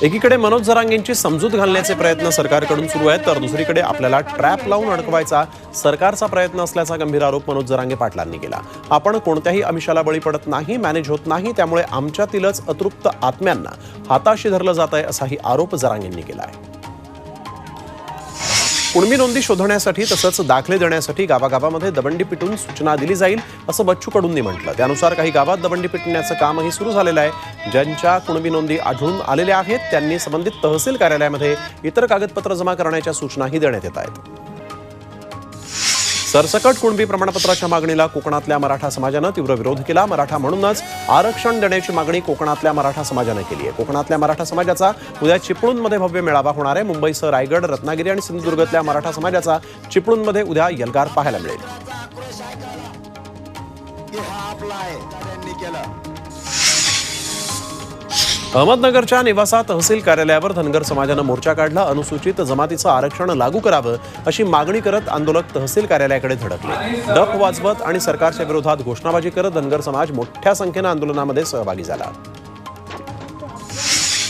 एकीकडे मनोज जरांगेंची समजूत घालण्याचे प्रयत्न सरकारकडून सुरू आहेत तर दुसरीकडे आपल्याला ट्रॅप लावून अडकवायचा सरकारचा प्रयत्न असल्याचा गंभीर आरोप मनोज जरांगे पाटलांनी केला. आपण कोणत्याही आमिषाला बळी पडत नाही मॅनेज होत नाही त्यामुळे आमच्यातीलच अतृप्त आत्म्यांना हाताशी धरलं जात आहे असाही आरोप जरांगेंनी केला आहे कुणबी नोंदी शोधण्यासाठी तसंच दाखले देण्यासाठी गावागावामध्ये दबंडी पिटून सूचना दिली जाईल असं बच्चू कडूंनी म्हटलं. त्यानुसार काही गावात दबंडी पिटण्याचं कामही सुरू झालेलं आहे. ज्यांच्या कुणबी नोंदी आढळून आलेल्या आहेत त्यांनी संबंधित तहसील कार्यालयामध्ये इतर कागदपत्र जमा करण्याच्या सूचनाही देण्यात येत आहेत. सरसकट कुणबी प्रमाणपत्राच्या मागणीला कोकणातल्या मराठा समाजानं तीव्र विरोध केला. मराठा म्हणूनच आरक्षण देण्याची मागणी कोकणातल्या मराठा समाजानं केली आहे. कोकणातल्या मराठा समाजाचा उद्या चिपळूणमध्ये भव्य मेळावा होणार आहे. मुंबईसह रायगड रत्नागिरी आणि सिंधुदुर्गातल्या मराठा समाजाचा चिपळूणमध्ये उद्या यलगार पाहायला मिळेल. अहमदनगरच्या निवासात तहसील कार्यालयावर धनगर समाजानं मोर्चा काढला अनुसूचित जमातीचं आरक्षण लागू करावं अशी मागणी करत आंदोलक तहसील कार्यालयाकडे धडकले. डफ वाजवत आणि सरकारच्या विरोधात घोषणाबाजी करत धनगर समाज मोठ्या संख्येनं आंदोलनामध्ये सहभागी झाला.